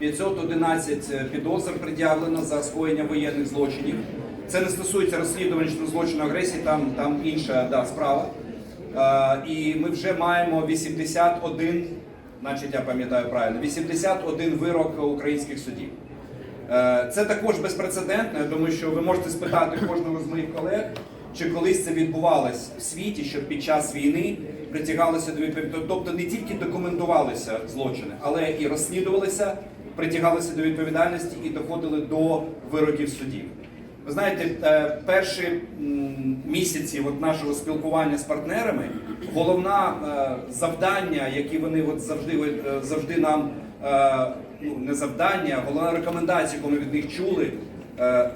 511 підозр пред'явлено за скоєння воєнних злочинів. Це не стосується розслідувань щодо злочину агресії, там, там інша да, справа. Е, і ми вже маємо 81, значить я пам'ятаю правильно, 81 вирок українських судів. Е, Це також безпрецедентно, думаю, що ви можете спитати кожного з моїх колег, чи колись це відбувалось в світі, що під час війни притягалися до відповідальності, тобто не тільки документувалися злочини, але і розслідувалися, притягалися до відповідальності і доходили до вироків судів. Ви знаєте, е, перші місяці от нашого спілкування з партнерами, головне завдання, які вони от завжди е, завжди нам е, ну не завдання, головна рекомендація, яку ми від них чули.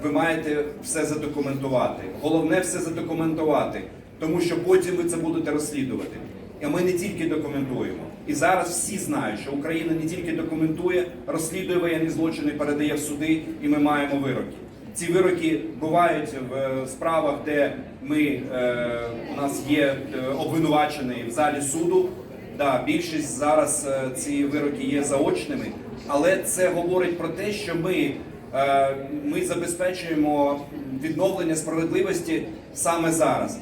Ви маєте все задокументувати. Головне все задокументувати, тому що потім ви це будете розслідувати. І ми не тільки документуємо. І зараз всі знають, що Україна не тільки документує, розслідує воєнні злочини, передає в суди, і ми маємо вироки. Ці вироки бувають в е, справах, де ми е, у нас є е, обвинувачений в залі суду. Да, більшість зараз е, ці вироки є заочними, але це говорить про те, що ми, е, ми забезпечуємо відновлення справедливості саме зараз.